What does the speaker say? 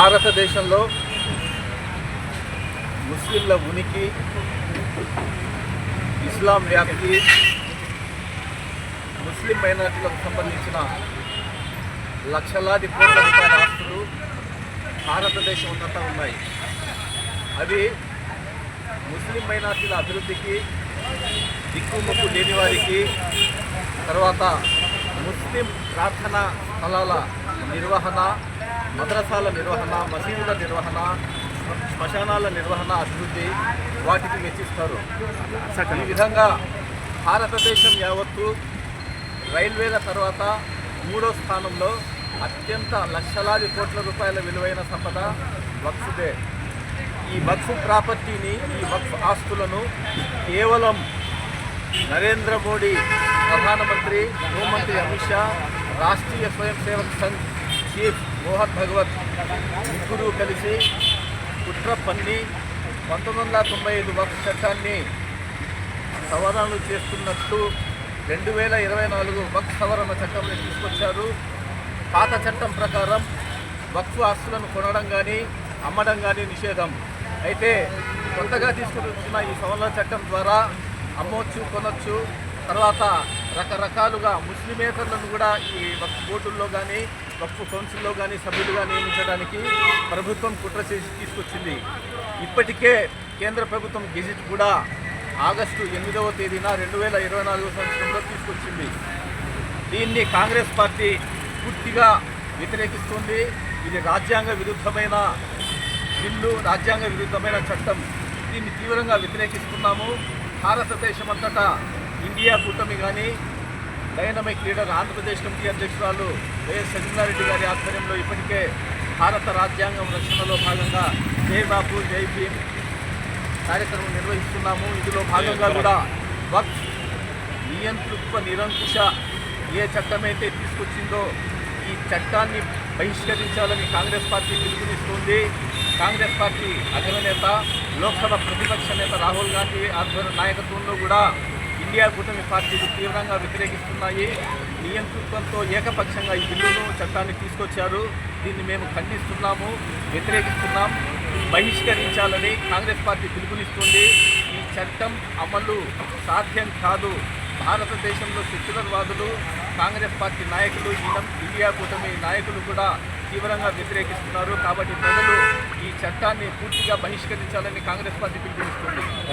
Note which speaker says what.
Speaker 1: భారతదేశంలో ముస్లింల ఉనికి ఇస్లాం వ్యాప్తి ముస్లిం మైనార్టీలకు సంబంధించిన లక్షలాది కోట్ల రూపాయల ఆస్తులు భారతదేశం అంతటా ఉన్నాయి. అవి ముస్లిం మైనార్టీల అభివృద్ధికి దిక్కుముక్కు లేని వారికి తర్వాత ముస్లిం ప్రార్థనా స్థలాల నిర్వహణ మద్రసాల నిర్వహణ మసీదుల నిర్వహణ శ్మశానాల నిర్వహణ అభివృద్ధి వాటికి మెచ్చిస్తారు. ఈ విధంగా భారతదేశం యావత్తు రైల్వేల తర్వాత మూడో స్థానంలో అత్యంత లక్షలాది కోట్ల రూపాయల విలువైన సంపద వక్ఫుదే ఈ వక్ఫ్ ప్రాపర్టీని ఈ వక్ఫ్ ఆస్తులను కేవలం నరేంద్ర మోడీ ప్రధానమంత్రి హోంమంత్రి అమిత్ షా రాష్ట్రీయ స్వయం సేవక్ సంఘ్ చీఫ్ మోహన్ భగవత్ ముగ్గురు కలిసి కుట్ర పన్ని పంతొమ్మిది వందల తొంభై ఐదు వక్ఫ్ చట్టాన్ని సవరణలు చేస్తున్నట్టు రెండు వేల ఇరవై నాలుగు వక్ఫ్ సవరణ చట్టంని తీసుకొచ్చారు పాత చట్టం ప్రకారం వక్ఫ్ ఆస్తులను కొనడం కానీ అమ్మడం కానీ నిషేధం అయితే కొత్తగా తీసుకొచ్చిన ఈ సవరణ చట్టం ద్వారా అమ్మవచ్చు కొనొచ్చు తర్వాత రకరకాలుగా ముస్లిమేతరులను కూడా ఈ వక్ఫ్ బోర్డుల్లో కానీ వక్ఫ్ కౌన్సిల్లో కానీ సభ్యులుగా నియమించడానికి ప్రభుత్వం కుట్ర చేసి తీసుకొచ్చింది. ఇప్పటికే కేంద్ర ప్రభుత్వం గెజిట్ కూడా ఆగస్టు ఎనిమిదవ తేదీన రెండు వేల ఇరవై నాలుగో సంవత్సరంలో తీసుకొచ్చింది. దీన్ని కాంగ్రెస్ పార్టీ పూర్తిగా వ్యతిరేకిస్తుంది. ఇది రాజ్యాంగ విరుద్ధమైన బిల్లు రాజ్యాంగ విరుద్ధమైన చట్టం. దీన్ని తీవ్రంగా వ్యతిరేకిస్తున్నాము. భారతదేశం అంతటా ఇండియా కూటమి కానీ డైనమిక్ లీడర్ ఆంధ్రప్రదేశ్ కమిటీ అధ్యక్షురాలు వైఎస్ సజ్జనారెడ్డి గారి ఆధ్వర్యంలో ఇప్పటికే భారత రాజ్యాంగం రక్షణలో భాగంగా జై బాపు జై భీమ్ కార్యక్రమం నిర్వహిస్తున్నాము. ఇందులో భాగంగా కూడా వక్ఫ్ నియంతృత్వ నిరంకుశ ఏ చట్టమైతే తీసుకొచ్చిందో ఈ చట్టాన్ని బహిష్కరించాలని కాంగ్రెస్ పార్టీ పిలుపునిస్తుంది. కాంగ్రెస్ పార్టీ అగ్రనేత లోక్సభ ప్రతిపక్ష నేత రాహుల్ గాంధీ ఆధ్వర్య నాయకత్వంలో కూడా ఇండియా కూటమి పార్టీలు తీవ్రంగా వ్యతిరేకిస్తున్నాయి. నియంతృత్వంతో ఏకపక్షంగా ఈ బిల్లును చట్టాన్ని తీసుకొచ్చారు. దీన్ని మేము ఖండిస్తున్నాము వ్యతిరేకిస్తున్నాం బహిష్కరించాలని కాంగ్రెస్ పార్టీ పిలుపునిస్తుంది. ఈ చట్టం అమలు సాధ్యం కాదు. భారతదేశంలో సెక్యులర్వాదులు కాంగ్రెస్ పార్టీ నాయకులు ఇండియా కూటమి నాయకులు కూడా తీవ్రంగా వ్యతిరేకిస్తున్నారు. కాబట్టి ప్రజలు ఈ చట్టాన్ని పూర్తిగా బహిష్కరించాలని కాంగ్రెస్ పార్టీ పిలుపునిస్తుంది.